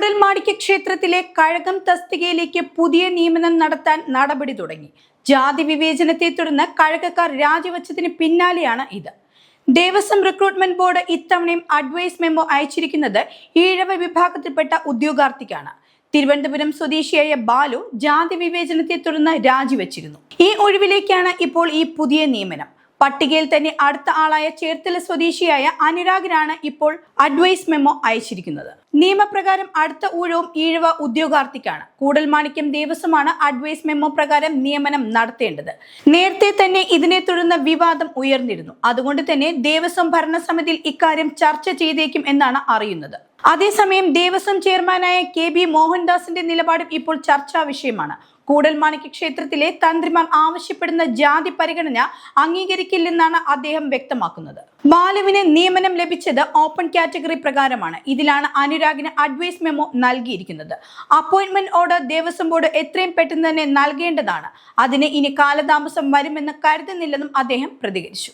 കൂടൽമാണിക്യ ക്ഷേത്രത്തിലെ കഴകം തസ്തികയിലേക്ക് പുതിയ നിയമനം നടത്താൻ നടപടി തുടങ്ങി. ജാതി വിവേചനത്തെ തുടർന്ന് കഴകക്കാർ രാജിവെച്ചതിന് പിന്നാലെയാണ് ഇത്. ദേവസ്വം റിക്രൂട്ട്മെന്റ് ബോർഡ് ഇത്തവണയും അഡ്വൈസ് മെമ്മോ അയച്ചിരിക്കുന്നത് ഈഴവ വിഭാഗത്തിൽപ്പെട്ട ഉദ്യോഗാർത്ഥിക്കാണ്. തിരുവനന്തപുരം സ്വദേശിയായ ബാലു ജാതി വിവേചനത്തെ തുടർന്ന് രാജിവെച്ചിരുന്നു. ഈ ഒഴിവിലേക്കാണ് ഇപ്പോൾ ഈ പുതിയ നിയമനം. പട്ടികയിൽ തന്നെ അടുത്ത ആളായ ചേർത്തല സ്വദേശിയായ അനുരാഗിനാണ് ഇപ്പോൾ അഡ്വൈസ് മെമ്മോ അയച്ചിരിക്കുന്നത്. നിയമപ്രകാരം അടുത്ത ഊഴവും ഈഴവ ഉദ്യോഗാർത്ഥിക്കാണ്. കൂടൽമാണിക്യം ദേവസ്വമാണ് അഡ്വൈസ് മെമ്മോ പ്രകാരം നിയമനം നടത്തേണ്ടത്. നേരത്തെ തന്നെ ഇതിനെ തുടർന്ന് വിവാദം ഉയർന്നിരുന്നു. അതുകൊണ്ട് തന്നെ ദേവസ്വം ഭരണസമിതിയിൽ ഇക്കാര്യം ചർച്ച ചെയ്തേക്കും എന്നാണ് അറിയുന്നത്. അതേസമയം ദേവസ്വം ചെയർമാനായ കെ ബി മോഹൻദാസിന്റെ നിലപാടും ഇപ്പോൾ ചർച്ചാ വിഷയമാണ്. കൂടൽമാണിക്യ ക്ഷേത്രത്തിലെ തന്ത്രിമാർ ആവശ്യപ്പെടുന്ന ജാതി പരിഗണന അംഗീകരിക്കില്ലെന്നാണ് അദ്ദേഹം വ്യക്തമാക്കുന്നത്. ബാലുവിന് നിയമനം ലഭിച്ചത് ഓപ്പൺ കാറ്റഗറി പ്രകാരമാണ്. ഇതിലാണ് അനുരാഗിന് അഡ്വൈസ് മെമ്മോ നൽകിയിരിക്കുന്നത്. അപ്പോയിന്റ്മെന്റ് ഓർഡർ ദേവസ്വം ബോർഡ് എത്രയും പെട്ടെന്ന് തന്നെ നൽകേണ്ടതാണ്. അതിന് ഇനി കാലതാമസം വരുമെന്ന് കരുതുന്നില്ലെന്നും അദ്ദേഹം പ്രതികരിച്ചു.